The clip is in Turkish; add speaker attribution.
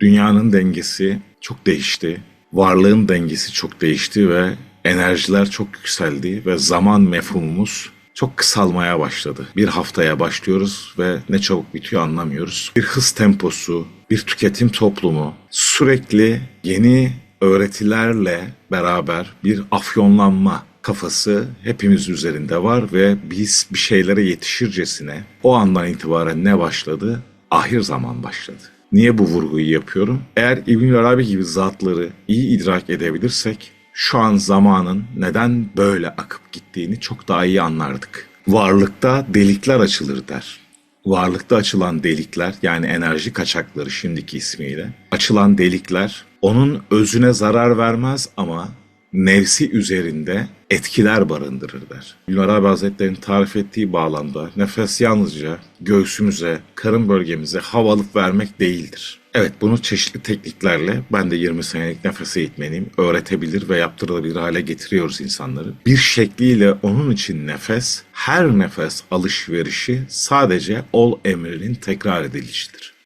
Speaker 1: Dünyanın dengesi çok değişti. Varlığın dengesi çok değişti ve enerjiler çok yükseldi ve zaman mefhumumuz çok kısalmaya başladı. Bir haftaya başlıyoruz ve ne çabuk bitiyor anlamıyoruz. Bir hız temposu, bir tüketim toplumu sürekli yeni öğretilerle beraber bir afyonlanma kafası hepimiz üzerinde var ve biz bir şeylere yetişircesine o andan itibaren ne başladı? Ahir zaman başladı. Niye bu vurguyu yapıyorum? Eğer İbn Arabi gibi zatları iyi idrak edebilirsek şu an zamanın neden böyle akıp gittiğini çok daha iyi anlardık. Varlıkta delikler açılır der. Varlıkta açılan delikler yani enerji kaçakları şimdiki ismiyle açılan delikler onun özüne zarar vermez ama nefsi üzerinde etkiler barındırır der. İbn Arabi Hazretleri'nin tarif ettiği bağlamda nefes yalnızca göğsümüze, karın bölgemize hava alıp vermek değildir. Evet bunu çeşitli tekniklerle ben de 20 senelik nefes eğitmeniyim. Öğretebilir ve yaptırılabilir hale getiriyoruz insanları. Bir şekliyle onun için nefes, her nefes alışverişi sadece ol emrinin tekrar edilişidir.